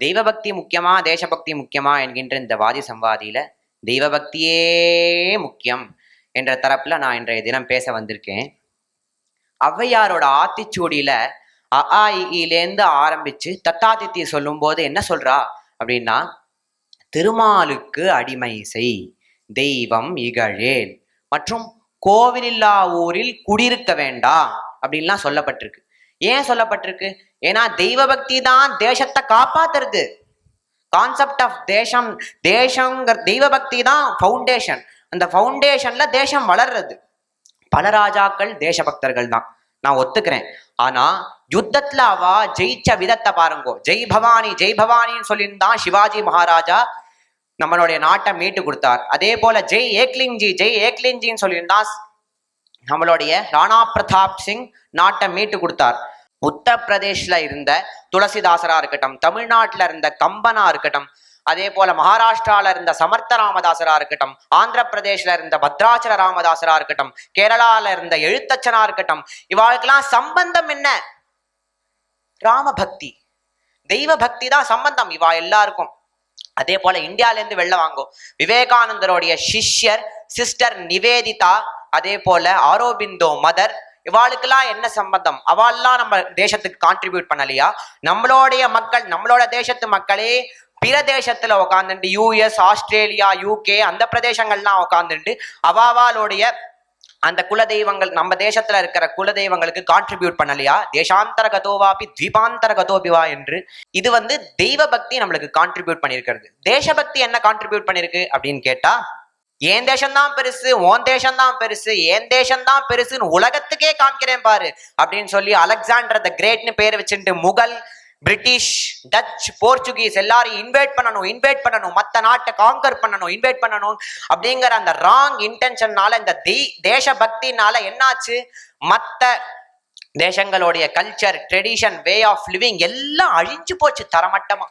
தெய்வபக்தி முக்கியமா தேசபக்தி முக்கியமா என்கின்ற இந்த வாதி சம்வாதியில தெய்வபக்தியே முக்கியம் என்ற தரப்புல நான் இன்றைய தினம் பேச வந்திருக்கேன். ஔவையாரோட ஆத்திச்சூடியில அ ஆ ஆரம்பிச்சு தத்தாதித்தி சொல்லும்போது என்ன சொல்றா அப்படின்னா திருமாலுக்கு அடிமை செய் தெய்வம் இகழேல் மற்றும் கோவிலில்லா ஊரில் குடியிருக்க வேண்டாம் அப்படின்லாம் சொல்லப்பட்டிருக்கு. ஏன் சொல்லப்பட்டிருக்கு? ஏன்னா தெய்வ பக்தி தான் தேசத்தை காப்பாத்துறது. கான்செப்ட் ஆஃப் தேசம் தேசங்கிற தெய்வ பக்தி தான் ஃபவுண்டேஷன் அந்த ஃபவுண்டேஷன்ல தேசம் வளர்றது. பல ராஜாக்கள் தேசபக்தர்கள் தான். நான் ஒத்துக்கிறேன். ஆனா யுத்தத்துல அவ ஜெயிச்ச விதத்தை பாருங்கோ. ஜெய் பவானி ஜெய் பவானின்னு சொல்லியிருந்தான் சிவாஜி மகாராஜா நம்மளுடைய நாட்டை மீட்டு கொடுத்தார். அதே போல ஜெய் ஏக்லிங்ஜி ஜெய் ஏக்லிங்ஜின்னு சொல்லியிருந்தான் நம்மளுடைய ராணா பிரதாப் சிங் நாட்டை மீட்டு கொடுத்தார். உத்தரப்பிரதேஷ்ல இருந்த துளசிதாசரா இருக்கட்டும் தமிழ்நாட்டுல இருந்த கம்பனா இருக்கட்டும் அதே போல மகாராஷ்டிரால இருந்த சமர்த்த ராமதாசரா இருக்கட்டும் ஆந்திர பிரதேஷ்ல இருந்த பத்ராச்சல ராமதாசரா இருக்கட்டும் கேரளால இருந்த எழுத்தச்சனா இருக்கட்டும் இவாளுக்கெல்லாம் சம்பந்தம் என்ன? ராமபக்தி. தெய்வ பக்தி தான் சம்பந்தம். இவா எல்லாருக்கும். அதே போல இந்தியால இருந்து வெளில வாங்கோ. விவேகானந்தருடைய சிஷ்யர் சிஸ்டர் நிவேதிதா அதே போல ஆரோபிந்தோ மதர் இவாளுக்கெல்லாம் என்ன சம்பந்தம்? அவாள்லாம் நம்ம தேசத்துக்கு கான்ட்ரிபியூட் பண்ணலையா? நம்மளுடைய மக்கள் நம்மளோட தேசத்து மக்களே பிற தேசத்துல உட்காந்துட்டு யூஎஸ் ஆஸ்திரேலியா யூகே அந்த பிரதேசங்கள்லாம் உட்காந்துட்டு அவாவாளுடைய அந்த குல தெய்வங்கள் நம்ம தேசத்துல இருக்கிற குல தெய்வங்களுக்கு கான்ட்ரிபியூட் பண்ணலையா? தேசாந்தர கதோவாபி தீபாந்தர கதோபிவா என்று. இது வந்து தெய்வ பக்தி நம்மளுக்கு கான்ட்ரிபியூட் பண்ணியிருக்கிறது. தேசபக்தி என்ன கான்ட்ரிபியூட் பண்ணிருக்கு அப்படின்னு கேட்டா ஏன் தேசம்தான் பெருசு? ஓன் தேசம்தான் பெருசு. ஏன் தேசம்தான் பெருசுன்னு உலகத்துக்கே காமிக்கிறேன் பாரு. அப்படின்னு சொல்லி அலெக்சாண்டர் த கிரேட்னு பேர் வச்சுட்டு முகல் பிரிட்டிஷ் டச் போர்ச்சுகீஸ் எல்லாரும் இன்வைட் பண்ணணும் இன்வைட் பண்ணணும். மற்ற நாட்டை காங்கர் பண்ணணும் இன்வைட் பண்ணணும். அப்படிங்கிற அந்த ராங் இன்டென்ஷன்னால இந்த தெய் தேசபக்தினால என்னாச்சு? மற்ற தேசங்களுடைய culture tradition way of living எல்லாம் அழிஞ்சு போச்சு தரமட்டமா.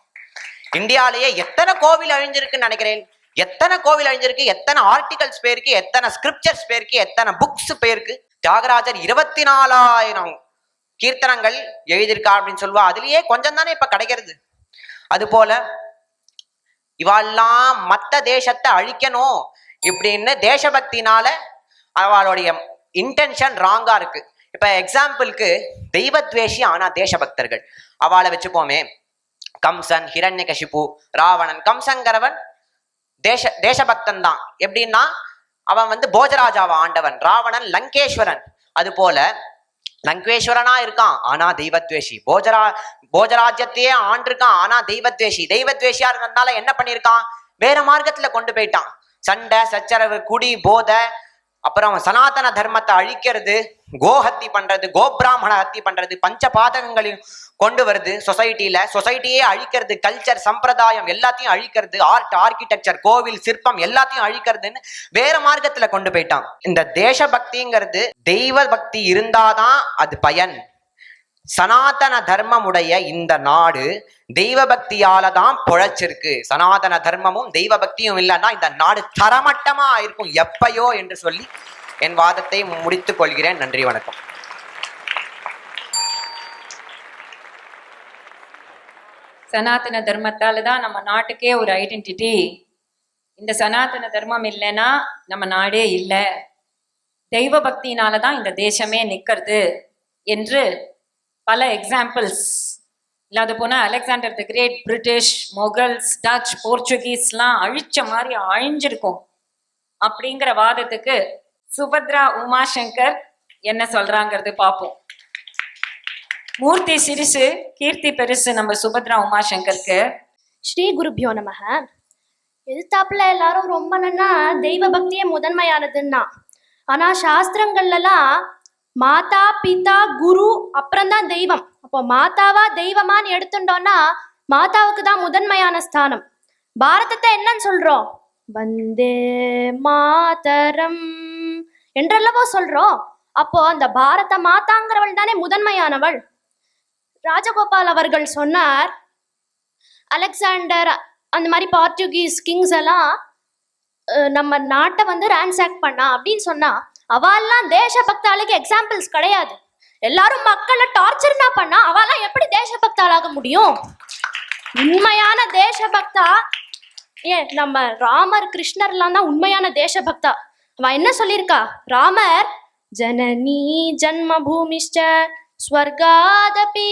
இந்தியாலேயே எத்தனை கோவில் அழிஞ்சிருக்குன்னு நினைக்கிறேன்? எத்தனை கோவில் அழிஞ்சிருக்கு எத்தனை ஆர்டிகல்ஸ் போயிருக்கு எத்தனை ஸ்கிரிப்சர்ஸ் போயிருக்கு எத்தனை புக்ஸ் போயிருக்கு தியாகராஜர் இருபத்தி நாலாயிரம் கீர்த்தனங்கள் எழுதியிருக்கா அப்படின்னு சொல்லுவா. அதுலயே கொஞ்சம் தானே இப்ப கிடைக்கிறது. அது போல இவாள்லாம் மத்த தேசத்தை அழிக்கணும் இப்படின்னு தேசபக்தினால அவளுடைய இன்டென்ஷன் ராங்கா இருக்கு. இப்ப எக்ஸாம்பிளுக்கு தெய்வத்வேஷி ஆனா தேசபக்தர்கள். அவளை வச்சுப்போமே. கம்சன் ஹிரண்யகசிபு ராவணன் கம்சங்கிறவன் தேச தேசபக்தன் தான் எப்படின்னா அவன் வந்து போஜராஜாவை ஆண்டவன் ராவணன் லங்கேஸ்வரன். அது போல லங்கேஸ்வரனா இருக்கான் ஆனா தெய்வத்வேஷி. போஜரா போஜராஜ்யத்தையே ஆண்டிருக்கான் ஆனா தெய்வத்வேஷி. தெய்வத்வேஷியா இருந்ததுனால என்ன பண்ணியிருக்கான்? வேற மார்க்கத்துல கொண்டு போயிட்டான். சண்டை சச்சரவு குடி போதை அப்புறம் சனாதன தர்மத்தை அழிக்கிறது கோஹத்தி பண்றது கோபிராமண ஹத்தி பண்றது பஞ்ச பாதகங்களையும் கொண்டு வருது சொசைட்டில சொசைட்டியே அழிக்கிறது கல்ச்சர் சம்பிரதாயம் எல்லாத்தையும் அழிக்கிறது ஆர்ட் ஆர்கிடெக்சர் கோவில் சிற்பம் எல்லாத்தையும் அழிக்கிறதுன்னு வேற மார்க்கத்துல கொண்டு போயிட்டான். இந்த தேசபக்திங்கிறது தெய்வ பக்தி இருந்தாதான் அது பயன். சனாதன தர்மமுடைய இந்த நாடு தெய்வ பக்தியால தான் பொழைச்சிருக்கு. சனாதன தர்மமும் தெய்வ பக்தியும் இல்லைன்னா இந்த நாடு தரமட்டமா இருக்கும் எப்பயோ என்று சொல்லி என் வாதத்தை முடித்துக் கொள்கிறேன். நன்றி வணக்கம். சனாதன தர்மத்தால தான் நம்ம நாட்டுக்கே ஒரு ஐடென்டிட்டி இந்த சனாதன தர்மம் இல்லைன்னா நம்ம நாடே இல்லை. தெய்வ பக்தியினால தான் இந்த தேசமே நிற்கிறது என்று பல எக்ஸாம்பிள்ஸ் இல்லாத போனால் Alexander the great British Mughals Dutch போர்ச்சுகீஸ்லாம் அழிச்ச மாதிரி அழிஞ்சிருக்கும். அப்படிங்கிற வாதத்துக்கு சுபத்ரா உமாசங்கர் என்ன சொல்றாங்கிறது பார்ப்போம் மூர்த்தி சிறுசு கீர்த்தி பெருசு நம்ம சுபத்ரா உமாசங்கருக்கு. ஸ்ரீ குருபியோ நமக. எதிர்த்தாப்புல எல்லாரும் ரொம்ப நன்னா தெய்வ பக்தியே முதன்மையானதுன்னா. ஆனா சாஸ்திரங்கள்லாம் மாதா பிதா குரு அப்புறம்தான் தெய்வம். அப்போ மாதாவா தெய்வமான்னு எடுத்துட்டோம்னா மாதாவுக்கு தான் முதன்மையான ஸ்தானம். பாரதத்தை என்னன்னு சொல்றோம்? வந்தே மாதரம் என்றல்லவோ சொல்றோம். அப்போ அந்த பாரத மாதாங்கிறவள் தானே முதன்மையானவள். ராஜகோபால் அவர்கள் சொன்னார் அலெக்சாண்டர் அந்த மாதிரி போர்ச்சுகீஸ் கிங்ஸ் எல்லாம் நம்ம நாட்டை வந்து ரேன்சாக் பண்ணா அப்படின்னு சொன்னா அவெல்லாம் தேசபக்தாளுக்கு எக்ஸாம்பிள்ஸ் கிடையாது. எல்லாரும் மக்களை டார்ச்சர்னா பண்ணா அவெல்லாம் எப்படி தேசபக்தாளாக முடியும்? உண்மையான தேசபக்தா ஏன் நம்ம ராமர் கிருஷ்ணர்லாம் தான் உண்மையான தேசபக்தா. அவன் என்ன சொல்லியிருக்கா? ராமர் ஜனனி ஜன்ம பூமிஷ்ட ஸ்வர்காதபி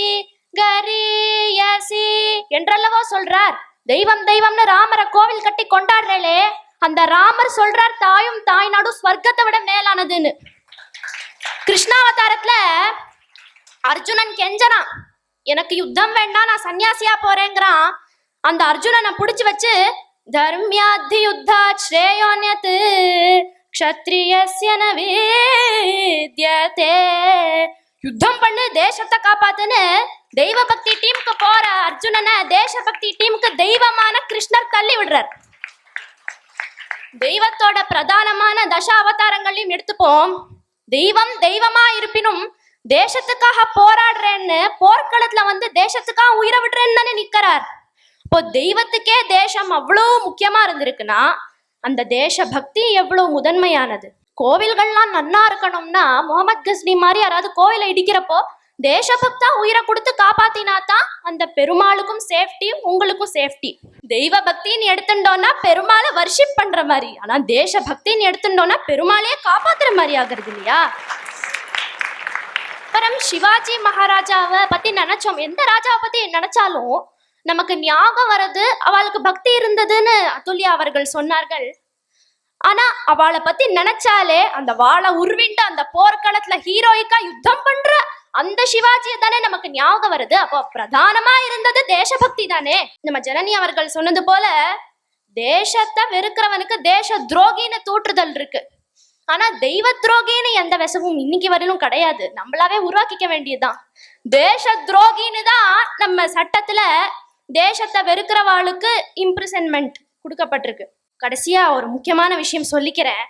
கரியசி என்றல்லவா சொல்றார்? தெய்வம் தெய்வம்னு ராமரை கோவில் கட்டி கொண்டாடுறே அந்த ராமர் சொல்றார் தாயும் தாய் நாடும் ஸ்வர்க்கத்தை விட மேலானதுன்னு. கிருஷ்ணாவதாரத்துல அர்ஜுனன் கெஞ்சனான் எனக்கு யுத்தம் வேண்டாம் நான் சன்னியாசியா போறேங்கிறான். அந்த அர்ஜுனனை புடிச்சு வச்சு தர்மியாத்தி யுத்தா ஸ்ரேயோன்யத்து க்ஷத்ரியஸ்ய ந யுத்தம் பண்ணு தேசத்தை காப்பாத்துன்னு தெய்வ பக்தி டீமுக்கு போற அர்ஜுனனை தேசபக்தி டீமுக்கு தெய்வமான கிருஷ்ணர் தள்ளி விடுறார். தெய்வத்தோட பிரதானமான தச அவதாரங்களையும் எடுத்துப்போம். தெய்வம் தெய்வமா இருப்பினும் தேசத்துக்காக போராடுறேன்னு போர்க்களத்துல வந்து தேசத்துக்காக உயிரை விடுறேன்னு தானே நிக்கிறார். இப்போ தெய்வத்துக்கே தேசம் அவ்வளோ முக்கியமா இருந்திருக்குன்னா அந்த தேச பக்தி எவ்வளவு முதன்மையானது? கோவில்கள்லாம் நன்னா இருக்கணும்னா முகமது கஸ்னி மாதிரி யாராவது கோவிலை இடிக்கிறப்போ தேசபக்தா உயிரை கொடுத்து காப்பாத்தினா தான் அந்த பெருமாளுக்கும் சேஃப்டி உங்களுக்கும் சேஃப்டி தெய்வ பக்தின்னு எடுத்துட்டோம்னா பெருமாளை வர்ஷிப் பண்ற மாதிரி. ஆனா தேச பக்தின்னு எடுத்துட்டோம்னா பெருமாளையே காப்பாத்துற மாதிரி ஆகுறது இல்லையா? அப்புறம் சிவாஜி மகாராஜாவை பத்தி நினைச்சோம். எந்த ராஜாவை பத்தி நினைச்சாலும் நமக்கு ஞாபகம் வர்றது அவளுக்கு பக்தி இருந்ததுன்னு அதுல்யா அவர்கள் சொன்னார்கள். ஆனா அவளை பத்தி நினைச்சாலே அந்த வாழை உருவிண்டு அந்த போர்க்களத்துல ஹீரோயிக்கா யுத்தம் பண்ற அந்த சிவாஜியை தானே நமக்கு ஞாபகம் வருது. அப்போ பிரதானமா இருந்தது தேசபக்தி தானே. நம்ம ஜனனி அவர்கள் சொன்னது போல தேசத்தை வெறுக்கிறவனுக்கு தேச துரோகின்னு தூற்றுதல் இருக்கு. ஆனா தெய்வ துரோகின்னு எந்த விஷமும் இன்னைக்கு வரையிலும் கிடையாது. நம்மளாவே உருவாக்கிக்க வேண்டியதுதான். தேச துரோகின்னு தான் நம்ம சட்டத்துல தேசத்தை வெறுக்கிறவாளுக்கு இம்ப்ரிசன்மெண்ட் கொடுக்கப்பட்டிருக்கு. கடைசியா ஒரு முக்கியமான விஷயம் சொல்லிக்கிறேன்.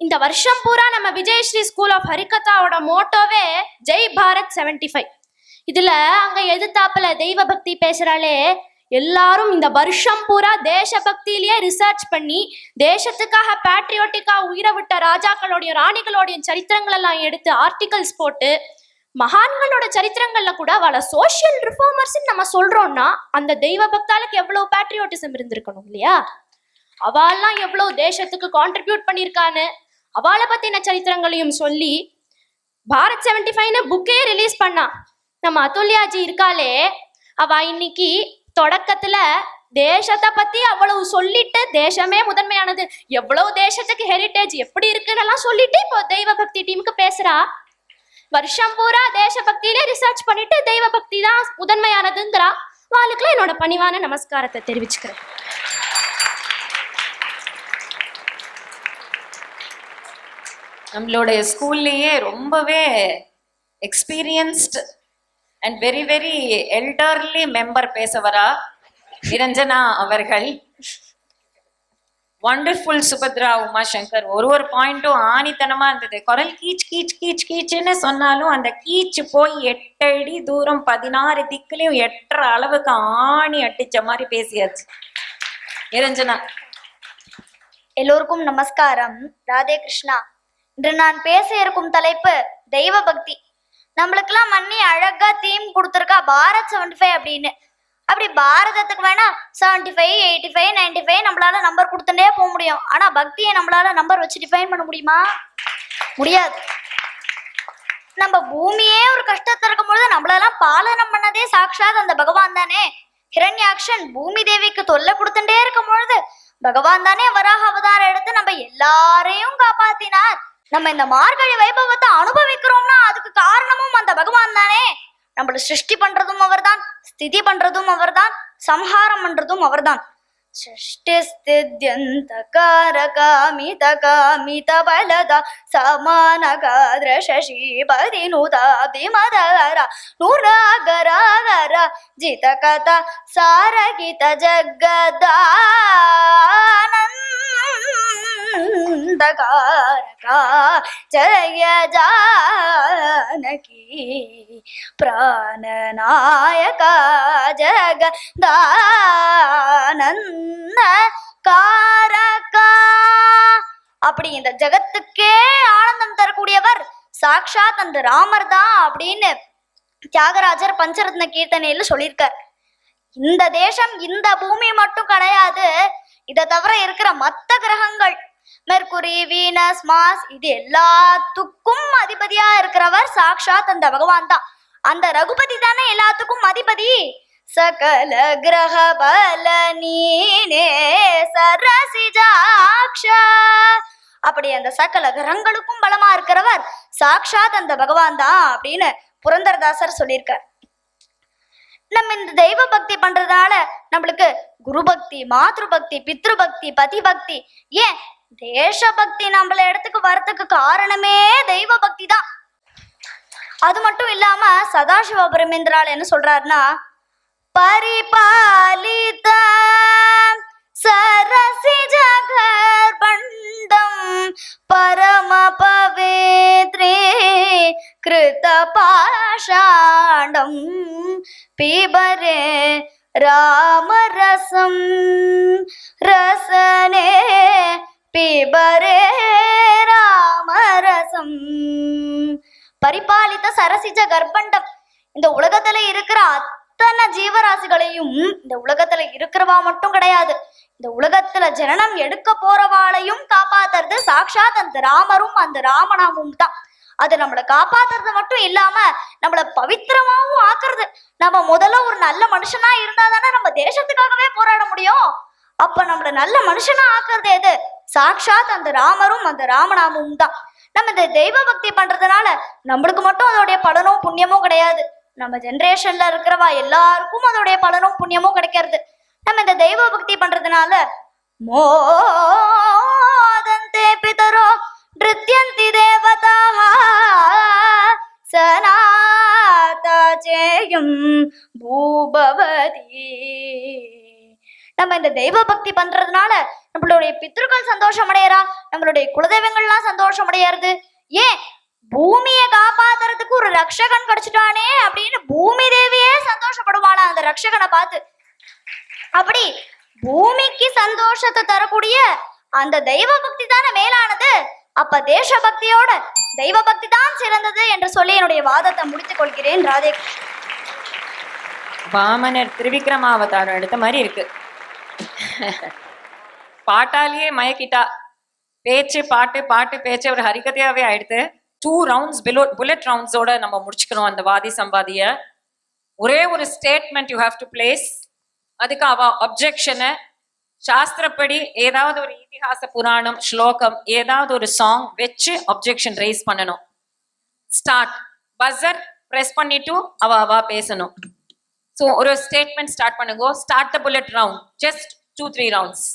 இந்த வருஷம் பூரா நம்ம விஜயஸ்ரீ ஸ்கூல் ஆஃப் ஹரிகதாவோட மோட்டோவே ஜெய் பாரத் செவன்டி ஃபைவ் இதுல அங்க எதிர்த்தாப்புல தெய்வ பக்தி பேசுறாளே எல்லாரும் இந்த வருஷம் பூரா தேசபக்தியிலேயே ரிசர்ச் பண்ணி தேசத்துக்காக பேட்ரியோட்டிக்கா உயிரை விட்ட ராஜாக்களோடைய ராணிகளோடைய சரித்திரங்கள் எல்லாம் எடுத்து ஆர்டிகல்ஸ் போட்டு மகான்களோட சரித்திரங்கள்ல கூட அவளை சோஷியல் ரிஃபார்மர்ஸ் நம்ம சொல்றோம்னா அந்த தெய்வ பக்தாளுக்கு எவ்வளவு பேட்ரியோட்டிசம் இருந்திருக்கணும் இல்லையா? அவாலாம் எவ்வளவு தேசத்துக்கு கான்ட்ரிபியூட் பண்ணியிருக்கான்னு அவளை பத்தின சரித்திரங்களையும் சொல்லி பாரத் செவன்டி ஃபைவ்னு புக்கே ரிலீஸ் பண்ணா. நம்ம அதுல்யாஜி இருக்காளே அவ இன்னைக்கு தொடக்கத்துல தேசத்தை பத்தி அவ்வளவு சொல்லிட்டு தேசமே முதன்மையானது. எவ்வளவு தேசத்துக்கு ஹெரிட்டேஜ் எப்படி இருக்குன்னு எல்லாம் சொல்லிட்டு இப்போ தெய்வ பக்தி டீமுக்கு பேசுறா. வருஷம் பூரா தேசபக்தியிலே ரிசர்ச் பண்ணிட்டு தெய்வ பக்தி தான் முதன்மையானதுங்கிறா. வாளுக்குலாம் என்னோட பணிவான நமஸ்காரத்தை தெரிவிச்சுக்கிறேன். நம்மளுடைய ஸ்கூல்லையே ரொம்பவே experienced and very very elderly member பேசவரா? Niranjana அவர்கள். வண்டர்ஃபுல் சுபத்ரா உமா சங்கர் ஒரு ஒரு பாயிண்ட்டும் ஆணித்தனமா இருந்தது. குரல் கீச் கீச் கீச் கீச்சுன்னு சொன்னாலும் அந்த கீச்சு போய் எட்டு அடி தூரம் பதினாறு திக்குலையும் எட்டுற அளவுக்கு ஆணி அடிச்ச மாதிரி பேசியாச்சு. நிரஞ்சனா. எல்லோருக்கும் நமஸ்காரம். ராதே கிருஷ்ணா. இன்று நான் பேச இருக்கும் தலைப்பு தெய்வ பக்தி. நம்மளுக்கெல்லாம் மண்ணி அழகா தீம் கொடுத்துருக்கா பாரத் செவன்டி ஃபைவ் அப்படின்னு. அப்படி பாரதத்துக்கு வேணா seventy five eighty five ninety five நம்மளால நம்பர் கொடுத்துட்டே போக முடியும். ஆனா பக்தியை நம்மளால நம்பர் வச்சு டிஃபைன் பண்ண முடியுமா? முடியாது. நம்ம பூமியே ஒரு கஷ்டத்துல இருக்கும் பொழுது நம்மளெல்லாம் பாலனம் பண்ணதே சாக்ஷாத் அந்த பகவான் தானே. ஹிரண்யாக்ஷன் பூமி தேவிக்கு தொல்லை கொடுத்துட்டே இருக்கும் பொழுது பகவான் தானே வராக அவதாரம் எடுத்து நம்ம எல்லாரையும் காப்பாத்தினார். நம்ம இந்த மார்கழி வைபவத்தை அனுபவிக்கிறோம்னா அதுக்கு காரணமும் அந்த பகவான் தானே. நம்மள சிருஷ்டி பண்றதும் அவர்தான் ஸ்திதி பண்றதும் அவர்தான் சம்ஹாரம் பண்றதும் அவர்தான். सृष्टिस्थित्यन्तकारकामितकामितबलद समानकादृशीपदिनुतादिमदर नूरागरागर जितकथ सारगित जगदानन्दकार ஜய ஜானகி பிராணநாயக ஜகதானந்த காரகா அப்படி இந்த ஜகத்துக்கே ஆனந்தம் தரக்கூடியவர் சாக்ஷாத் அந்த ராமர் தான் அப்படின்னு தியாகராஜர் பஞ்சரத்ன கீர்த்தனையில சொல்லியிருக்கார். இந்த தேசம் இந்த பூமி மட்டும் கிடையாது இதை தவிர இருக்கிற மற்ற கிரகங்கள் மெர்குரி வீனஸ் மாஸ் இது எல்லாத்துக்கும் அதிபதியா இருக்கிறவர் சாக்ஷாத் அந்த பகவான் தான். அந்த ரகுபதி தானே எல்லாத்துக்கும் அதிபதி? சகல கிரக பல நீனே சரசிஜாக்ஷா அப்படி அந்த சகல கிரகங்களுக்கும் பலமா இருக்கிறவர் சாக்ஷாத் அந்த பகவான் தான் அப்படின்னு புரந்தரதாசர் சொல்லியிருக்கார். நம்ம இந்த தெய்வ பக்தி பண்றதுனால நம்மளுக்கு குரு பக்தி மாத்ரு பக்தி பித்ரு பக்தி பதி பக்தி ஏன் தேசபக்தி நம்மள இடத்துக்கு வரத்துக்கு காரணமே தெய்வ பக்தி தான் அது மட்டும் இல்லாம சதாசிவ பிரமேந்திரால் என்ன சொல்றாருன்னா பரிபாலித சரசி ஜகர்பண்டம் பரம பவேத்ரே கிருத பாஷாண்டம் பிபரே ராமரசம் ரசனே பிபரே ராமரசம். பரிபாலித்த சரசிஜ கர்ப்பண்டம். இந்த உலகத்துல இருக்கிற அத்தனை ஜீவராசிகளையும் இந்த உலகத்துல இருக்கிறவா மட்டும் கிடையாது. இந்த உலகத்துல ஜனனம் எடுக்க போறவாளையும் காப்பாத்துறது சாக்ஷாத் அந்த ராமரும் அந்த ராமநாமும் தான். அது நம்மளை காப்பாத்துறது மட்டும் இல்லாம நம்மள பவித்திரமாவும் ஆக்குறது. நம்ம முதல்ல ஒரு நல்ல மனுஷனா இருந்தா தானே நம்ம தேசத்துக்காகவே போராட முடியும். அப்ப நம்மள நல்ல மனுஷனா ஆக்குறது எது? சாக்ஷாத் அந்த ராமரும் அந்த ராமநாமமும் தான் நம்ம இந்த தெய்வ பக்தி பண்றதுனால நம்மளுக்கு மட்டும் அதோடைய பலனும் புண்ணியமும் கிடையாது. நம்ம ஜென்ரேஷன்ல இருக்கிறவா எல்லாருக்கும் அதோடைய பலனும் புண்ணியமும் கிடைக்கிறது. நம்ம இந்த தெய்வ பக்தி பண்றதுனால மோதந்தே பிதரோ நிருத்யந்தி தேவதா சனாதா ஜெயம் பூபவதி. நம்ம இந்த தெய்வ பக்தி பண்றதுனால நம்மளுடைய பித்ருக்கள் சந்தோஷம் அடையறா? நம்மளுடைய குலதெய்வங்கள்லாம் சந்தோஷம் அடையறது? ஏன்? பூமியை காப்பாத்துறதுக்கு ஒரு ரக்ஷகன் கிடைச்சிட்டானே அப்படின்னு பூமி தேவியே சந்தோஷப்படுவாளா அந்த ரக்ஷகனை பார்த்து. அப்படி பூமிக்கு சந்தோஷத்தை தரக்கூடிய அந்த தெய்வ பக்தி தானே மேலானது? அப்ப தேச பக்தியோட தெய்வ பக்தி தான் சிறந்தது என்று சொல்லி என்னுடைய வாதத்தை முடித்துக் கொள்கிறேன் ராதே வாமனர் திருவிக்ரமாவதாரம் எடுத்த மாதிரி இருக்கு. பாட்டாலேயே மயக்கிட்டா. பேச்சு பாட்டு பாட்டு பேச்சு ஒரு ஹரிகதையாவே ஆயிடுது. டூ ரவுண்ட்ஸ் பிலோ புல்லட் ரவுண்ட்ஸோட நம்ம முடிச்சுக்கணும் அந்த வாதி சம்பாதிய. ஒரே ஒரு statement you have to place அதுக்கு அவ அப்ஜெக்ஷனை சாஸ்திரப்படி ஏதாவது ஒரு இதிகாச புராணம் ஸ்லோகம் ஏதாவது ஒரு சாங் வச்சு அப்ஜெக்ஷன் ரைஸ் பண்ணணும். ஸ்டார்ட் பஸ்ஸர் ப்ரெஸ் பண்ணிட்டு அவ அவ பேசணும். ஸோ ஒரு ஸ்டேட்மெண்ட் ஸ்டார்ட் பண்ணுங்க. Start the bullet round just two three rounds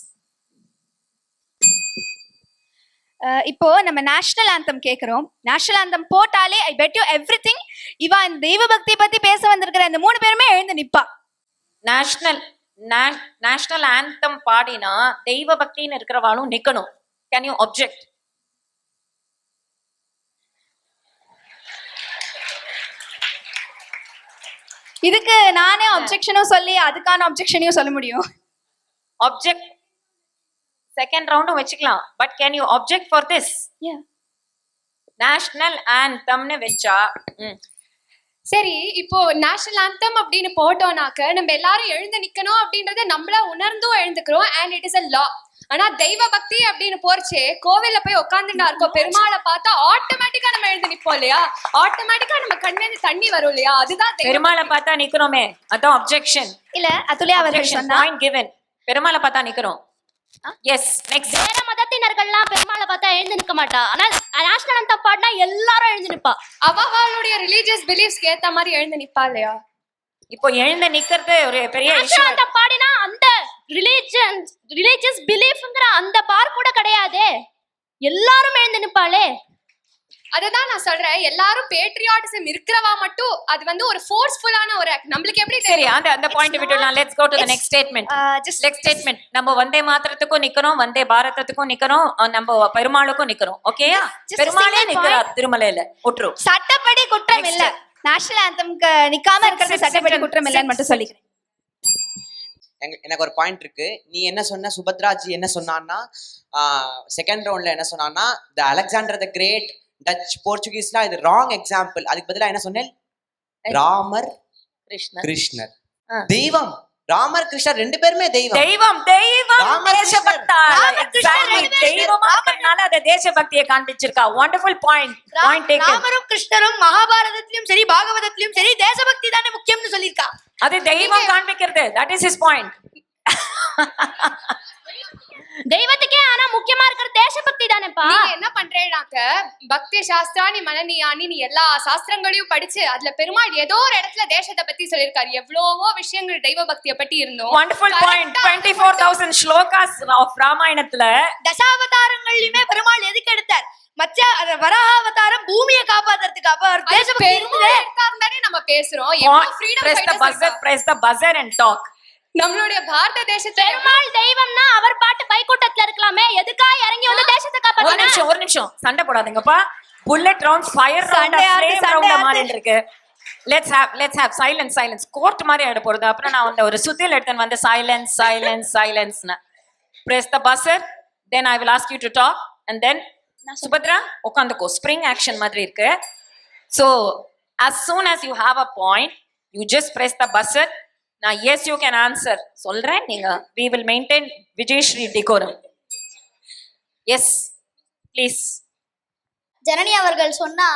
இப்போ நம்ம நேஷனல் ஆந்தம் கேக்குறோம். நேஷனல் ஆந்தம் போட்டாலே I bet you everything இவா இந்த தெய்வ பக்தி பத்தி பேச வந்திருக்கிற இந்த மூணு பேருமே எழுந்து நிப்பா. நேஷனல் நேஷனல் ஆந்தம் பாடினா தெய்வ பக்தின்னு இருக்கிறவாளும் நிக்கணும். கேன் யூ அப்ஜெக்ட் இதுக்கு நானே அப்ஜெக்ஷனும் சொல்லி அதுக்கான அப்ஜெக்ஷனையும் சொல்ல முடியும். ஆப்ஜெக்ட் செகண்ட் ரவுண்டும் வச்சுக்கலாம். But can you object for this. National ஆந்தம்னு வச்சா சரி இப்போ நேஷனல் anthem அப்படின்னு போட்டோம்னாக்க நம்ம எல்லாரும் எழுந்து நிக்கணும் அப்படின்றத நம்மளா உணர்ந்தும் எழுந்துக்கிறோம். And it is a law ஆனா தெய்வ பக்தி அப்படின்னு போறச்சே கோவில்ல போய் உட்காந்துட்டா இருக்கோம் பெருமாளை பார்த்தா ஆட்டோமேட்டிக்கா நம்ம எழுந்து நிப்போம் இல்லையா? ஆட்டோமேட்டிக்கா நம்ம கண்ணில தண்ணி வரும் இல்லையா? அதுதான் பெருமாளை பார்த்தா நிக்கிறோமே. அதான் அப்ஜெக்ஷன் இல்ல அதுலயே அவர்கள் கிவன் பெருமாளை பார்த்தா நிக்கிறோம். எஸ் நெக்ஸ்ட் வேற மதத்தினர்கள்லாம் பெருமாளை பார்த்தா எழுந்து நிற்க மாட்டா. ஆனா நேஷனல் அந்தம் பாடினா எல்லாரும் எழுந்து நிப்பா. அவ அவளுடைய ரிலீஜியஸ் பிலீஃப்ஸ்க்கு ஏத்த மாதிரி எழுந்து நிப்பா இல்லையா? இப்போ எழுந்து நிக்கிறது ஒரு பெரிய நேஷனல் விஷயம். அந்தம் பாடினா அந்த ரிலீஜன் ரிலீஜியஸ் பிலீஃப்ங்கிற அந்த பார் கூட கிடையாதே. எல்லாரும் எழுந்து நிப்பாளே. அததான் நான் சொல்றேன். எல்லாரும் பேட்ரியாட்டிசம் இருக்கிறவா மட்டும் அது வந்து ஒரு ஃபோர்ஸ்ஃபுல்லான ஒரு. நம்மளுக்கு எப்படி சரி தெரியும்? அந்த அந்த பாயிண்ட் விட்டுடலாம். Let's go to the next statement just next statement நம்ம வந்தே மாத்திரத்துக்கும் நிக்கிறோம் வந்தே பாரதத்துக்கும் நிக்கிறோம் நம்ம பெருமாளுக்கும் நிக்கிறோம். ஓகேயா பெருமாளே நிக்கிறார் திருமலையில. ஒற்று சட்டப்படி குற்றம் இல்ல. நேஷனல் ஆந்தம்க்கு நிக்காம இருக்கிறது சட்டப்படி குற்றம் இல்லைன்னு மட்டும். சொல்லிக்கிறேன். எனக்கு ஒரு பாயிண்ட் இருக்கு. நீ என்ன சொன்ன சுபத்ராஜி என்ன சொன்னான்னா செகண்ட் ரவுண்ட்ல என்ன சொன்னான்னா the Alexander the great Dutch போர்ச்சுகீஸ்லாம் இது ராங் எக்ஸாம்பிள் அதுக்கு பதிலா என்ன சொன்னேன்? ராமர் கிருஷ்ணர். தெய்வம். ராமர் கிருஷ்ணர் ரெண்டு பேருமே தெய்வம். தெய்வம் தெய்வம் ராமகிருஷ்ணர். தேசபக்தா Exactly. தெய்வமா இருக்கிறதுனால அதை தேசபக்தியை காண்பிச்சிருக்கா. வண்டர்ஃுல் பாயிண்ட் பாயிண்ட் டேக்கன் ராமரும் கிருஷ்ணரும் மகாபாரதத்திலும் சரி பாகவதத்திலும் சரி தேசபக்தி தானே முக்கியம்னு சொல்லியிருக்கா. அது தெய்வம் காண்பிக்கிறது. தட் இஸ் இஸ் பாயிண்ட் தெய்வத்துக்கே ஆனா முக்கியமா இருக்கிற தேசபக்தி தானேப்பா. என்ன பண்றேனாக்க பக்தி சாஸ்திராணி மனநியானி நீ எல்லா சாஸ்திரங்களையும் படிச்சு அதுல பெருமாள் ஏதோ ஒரு இடத்துல தேசத்தை பத்தி சொல்லியிருக்காரு. எவ்வளவோ விஷயங்கள் தெய்வ பக்தியை பத்தி இருந்தோம் wonderful point twenty four thousand slokas of ராமாயணத்துல தசாவதாரங்கள்லயுமே பெருமாள் எதுக்கு எடுத்தார்? மச்ச அது வராகாவதாரம் பூமியை காப்பாத்துறதுக்கு அப்ப அவர் தேசபக்தி தானே நம்ம பேசுறோம். எவ்வளவு freedom press the fighters buzzer இருக்கா? press நம்மளுடைய பாரத தேசத்துல பெருமாள் தெய்வம்னா அவர் பாட்டு பைக்கூட்டத்துல இருக்கலாமே. எதுக்கா இறங்கி வந்து தேசத்தை ஒரு நிமிஷம் ஒரு நிமிஷம். சண்டை போடாதீங்கப்பா. புல்லட் ரவுண்ட்ஸ் ஃபயர் ரவுண்ட் சண்டை ஃப்ளேம் சண்டை ரவுண்ட். மாறிட்டு இருக்கு let's have let's have silence silence court மாதிரி ஆயிட போறது. அப்புறம் நான் வந்து ஒரு சுத்தியில் எடுத்துன்னு வந்து silence silence சைலன்ஸ்னு press the buzzer then I will ask you to talk and then Subhadra உட்காந்துக்கோ spring action மாதிரி இருக்கு. So as soon as you have a point you just press the buzzer நான் எஸ் யூ கேன் ஆன்சர் சொல்றேன். நீங்க. We will maintain Vijay Shri decorum. Yes please Janani அவர்கள் சொன்னா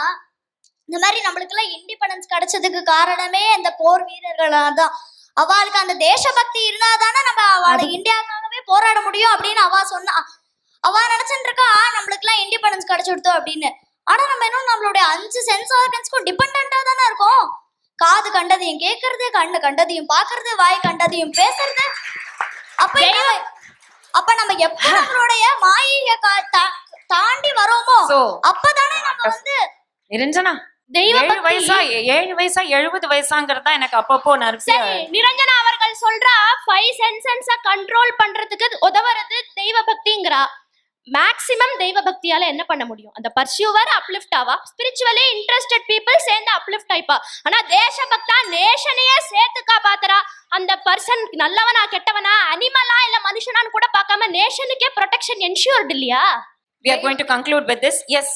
இந்த மாதிரி நம்மளுக்கெல்லாம் இண்டிபெண்டன்ஸ் கிடைச்சதுக்கு காரணமே அந்த போர் வீரர்களா தான் அவளுக்கு அந்த தேசபக்தி இருந்தாதானே நம்ம அவளை இந்தியாவுக்காகவே போராட முடியும் அப்படின்னு அவ சொன்னா. அவ நினைச்சிட்டு இருக்கா நம்மளுக்கெல்லாம் இண்டிபெண்டன்ஸ் கிடைச்சுடுத்தோம் அப்படின்னு. ஆனா நம்ம இன்னும் நம்மளுடைய அஞ்சு சென்ஸ் ஆர்கன்ஸ்க்கும் டிபெண்டா தானே இருக்கோம். காது கண்டதையும் கேட்கறது கண்ணு கண்டதையும் பாக்குறது வாய் கண்டதையும் பேசுறது. அப்ப அப்ப நம்ம எப்ப நம்மளுடைய மாயைய தாண்டி வரோமோ அப்பதானே நம்ம வந்து நிரஞ்சனா தெய்வ ஏழு வயசா ஏழு வயசா எழுபது வயசாங்கிறது தான் எனக்கு அப்பப்போ நிரஞ்சனா அவர்கள் சொல்றா ஃபைவ் சென்சன்ஸ கண்ட்ரோல் பண்றதுக்கு உதவுறது தெய்வ பக்திங்கிறா. மேக்ஸிமம் தெய்வ பக்தியால என்ன பண்ண முடியும்? அந்த பர்சியூவர் அப்லிஃப்ட் ஆவா? ஸ்பிரிச்சுவலி இன்ட்ரெஸ்டட் பீப்புள் சேர்ந்து அப்லிஃப்ட் ஆயிப்பா. ஆனா தேசபக்தா நேஷனையே சேர்த்து காப்பாத்துறா. அந்த பர்சன் நல்லவனா கெட்டவனா அனிமலா இல்ல மனுஷனான்னு கூட பார்க்காம நேஷனுக்கே ப்ரொடெக்ஷன் என்ஷூர்ட் இல்லையா? We are going to conclude with this. Yes.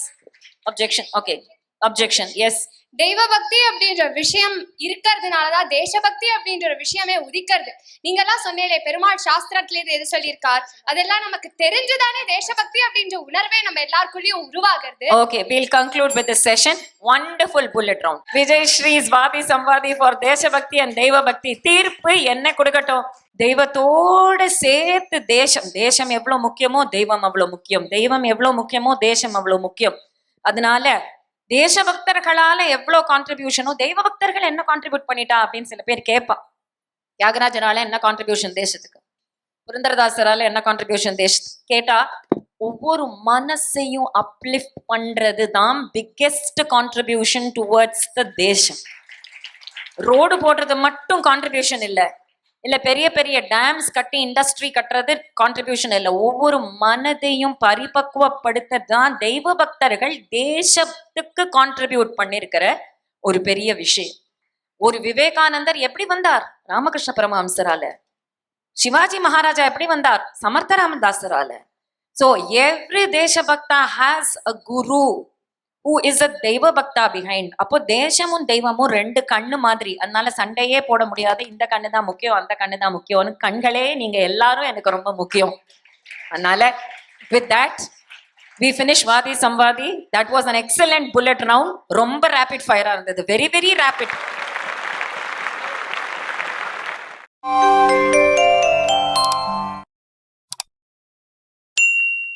Objection. Okay. Objection. Yes. தெய்வ பக்தி அப்படின்ற விஷயம் இருக்கிறதுனாலதான் தேசபக்தி அப்படின்ற ஒரு விஷயமே உதிக்கிறது. நீங்க எல்லாம் சொன்னீங்களே பெருமாள் சாஸ்திரத்துல இது எது சொல்லியிருக்கார்? அதெல்லாம் நமக்கு தெரிஞ்சுதானே தேசபக்தி அப்படின்ற உணர்வே நம்ம எல்லாருக்குள்ளயும் உருவாகிறது. Okay we'll conclude with session session. Bullet round Vijay Shri shri சம்வாதி ஃபார் தேசபக்தி அண்ட் தெய்வ பக்தி தீர்ப்பு என்ன கொடுக்கட்டும் தெய்வத்தோட சேர்த்து தேசம் தேசம் எவ்வளவு முக்கியமோ தெய்வம் அவ்வளவு முக்கியம் தெய்வம் எவ்வளவு முக்கியமோ தேசம் அவ்வளவு முக்கியம் அதனால தேசபக்தர்களால எவ்வளவு கான்ட்ரிபியூஷனோ தெய்வ பக்தர்கள் என்ன கான்ட்ரிபியூட் பண்ணிட்டா அப்படின்னு சில பேர் கேட்பா. தியாகராஜரால என்ன கான்ட்ரிபியூஷன் தேசத்துக்கு? புரந்தரதாசரால என்ன கான்ட்ரிபியூஷன் தேசத்துக்கு கேட்டா ஒவ்வொரு மனசையும் அப்லிஃப்ட் பண்றது தான் பிக்கெஸ்ட் கான்ட்ரிபியூஷன் டுவர்ட்ஸ் த தேசம். ரோடு போடுறது மட்டும் கான்ட்ரிபியூஷன் இல்லை. இல்ல பெரிய பெரிய டேம்ஸ் கட்டி இண்டஸ்ட்ரி கட்டுறது கான்ட்ரிபியூஷன் இல்ல. ஒவ்வொரு மனதையும் பரிபக்குவப்படுத்த தான் தெய்வ பக்தர்கள் தேசத்துக்கு கான்ட்ரிபியூட் பண்ணிருக்கிற ஒரு பெரிய விஷயம். ஒரு விவேகானந்தர் எப்படி வந்தார்? ராமகிருஷ்ண பரமஹம்சரால. சிவாஜி மகாராஜா எப்படி வந்தார்? சமர்த்த ராமதாசரால so every தேசபக்தா has a guru who is a தெய்வ பக்தா பிஹைண்ட் அப்போ தேசமும் தெய்வமும் ரெண்டு கண்ணு மாதிரி. அதனால சண்டையே போட முடியாது. இந்த கண்ணு தான் முக்கியம் அந்த கண்ணு தான் முக்கியம்னு கண்களே நீங்க எல்லாரும் எனக்கு ரொம்ப முக்கியம். அதனால வித் தட் வி ஃபினிஷ் வாதி சம்வாதி that was an excellent bullet round ரொம்ப ரேபிட் ஃபயரா இருந்தது. Very very rapid